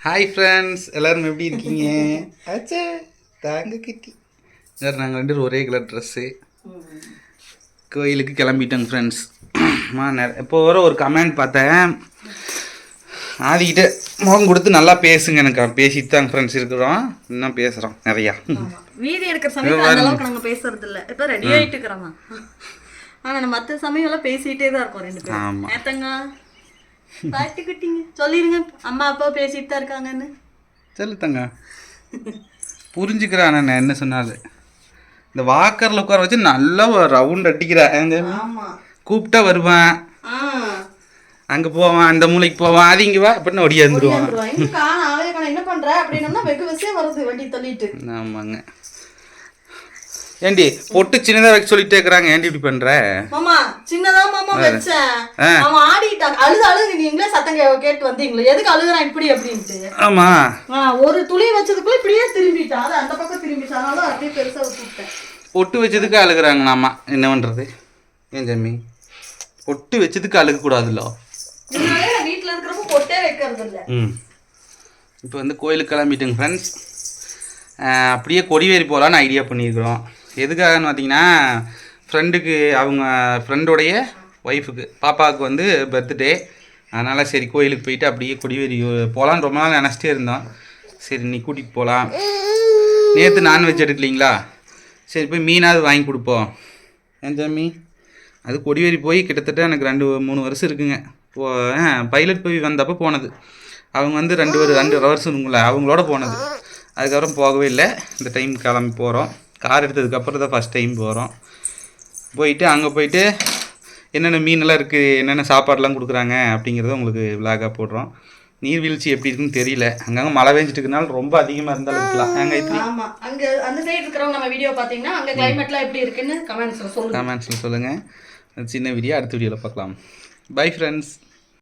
Hi friends எல்லாரும் எப்படி இருக்கீங்க? ஆச்சே தாங்க கிட்டி. சார் நாங்கள் ரெண்டு பேரும் ஒரே கலர் ட்ரெஸ்ஸு கோயிலுக்கு கிளம்பிட்டோங்க ஃப்ரெண்ட்ஸ் மா இப்போ வர ஒரு கமெண்ட் பார்த்தேன். ஆதிக்கிட்ட முகம் கொடுத்து நல்லா பேசுங்க எனக்கு. பேசிட்டு தாங்க ஃப்ரெண்ட்ஸ் இருக்கிறோம் இன்னும் பேசுகிறோம் நிறையா. வீதி எடுக்கிற சமயம் அந்த அளவுக்கு பேசுறது இல்ல இப்ப ரெடி ஆயிட்டு இருக்கிறோம் ஆனா நம்ம மத்த சமயம் எல்லாம் பேசிட்டே தான் இருக்கோம் ரெண்டு பேரும். பாட்டுக்கிட்டீங்க சொல்லிருங்க. அம்மா அப்பா பேசிட்டு தான் இருக்காங்கன்னு. சொல்லு தங்க. புரிஞ்சுக்கிறான் நான் என்ன சொன்னாலும். இந்த வாக்கரில் உட்கார வச்சு நல்லா ரவுண்ட் அடிக்கிறேன். கூப்பிட்டா வருவேன். அங்கே போவான் அந்த மூலைக்கு போவான். அது இங்கே வா அப்படின்னு ஒடியாந்துருவான். என்ன பண்ற? அப்படின்னோம்னா வெகு வசதியா வருது வண்டி தள்ளிட்டு. ஆமாங்க. ஏண்டி பொட்டு சின்னதாக வைக்க சொல்லிட்டே இருக்கிறாங்க. ஏண்டி இப்படி பண்ணுற மாமா சின்னதா மாமா வச்சேன். அவன் ஆடிட்டான். அழுது அழுது நீங்களே சத்தம் கே- கேட்டு வந்தீங்களே எதுக்கு அழுகுறான் இப்படி அப்படின்ட்டு. ஆமாம் ஆ, ஒரு துளி வச்சதுக்குள்ள இப்படியே திரும்பிட்டான். அது அந்த பக்கம் திரும்பிட்டான் அதனால அப்படியே பெருசா விட்டுட்டேன் பொட்டு வச்சதுக்கு அழுகுறாங்க ஆமா என்ன பண்ணுறது ஏன் ஜம்மி? பொட்டு வச்சதுக்கு அழுகக்கூடாதுல்ல இதனாலே நான் வீட்டுல இருக்கிறப்ப பொட்டே வைக்கிறது இல்ல. இப்போ வந்து கோயிலுக்கு கிளம்பிட்டுங்க ஃப்ரெண்ட்ஸ் அப்படியே கொடிவேரி போகலான்னு ஐடியா பண்ணியிருக்கிறோம். எதுக்காகன்னு பார்த்தீங்கன்னா ஃப்ரெண்டுக்கு அவங்க ஃப்ரெண்டோடைய ஒய்ஃபுக்கு பாப்பாவுக்கு வந்து பர்த்டே அதனால் சரி கோயிலுக்கு போயிட்டு அப்படியே கொடிவேரி போகலான்னு ரொம்ப நாள் நினச்சிட்டே இருந்தோம். சரி நீ கூட்டிகிட்டு போகலாம் நேற்று நான்வெஜ் எடுக்கலீங்களா? சரி போய் மீனாவது வாங்கி கொடுப்போம். ஏன் சாமி அது கொடிவேரி போய் கிட்டத்தட்ட எனக்கு ரெண்டு மூணு வருஷம் இருக்குங்க. போ பைலட் போய் வந்தப்போ போனது. அவங்க வந்து ரெண்டு ஒரு ரெண்டு வருஷம் இருக்குங்கள அவங்களோட போனது. அதுக்கப்புறம் போகவே இல்லை. இந்த டைம் கிளம்பி போகிறோம் கார் எடுத்ததுக்கப்புறம் தான் ஃபஸ்ட் டைம் போகிறோம் போயிட்டு அங்கே போயிட்டு என்னென்ன மீனெல்லாம் இருக்குது என்னென்ன சாப்பாடுலாம் கொடுக்குறாங்க அப்படிங்கிறத உங்களுக்கு விலாகாக போடுறோம். நீர்வீழ்ச்சி எப்படி இருக்குன்னு தெரியல. அங்கங்கே மழை பெஞ்சிட்டு ரொம்ப அதிகமாக இருந்தாலும் இருக்கலாம் அங்கே ஆமா. அங்க அந்த சைடு இருக்கிறவங்க நம்ம வீடியோ பாத்தீங்கன்னா அங்க கிளைமேட்லாம் எப்படி இருக்குன்னு கமெண்ட்ஸ்ல சொல்லுங்க. கமெண்ட்ஸில் சொல்லுங்கள் சின்ன வீடியோ அடுத்த வீடியோவில் பார்க்கலாம் பை ஃப்ரெண்ட்ஸ்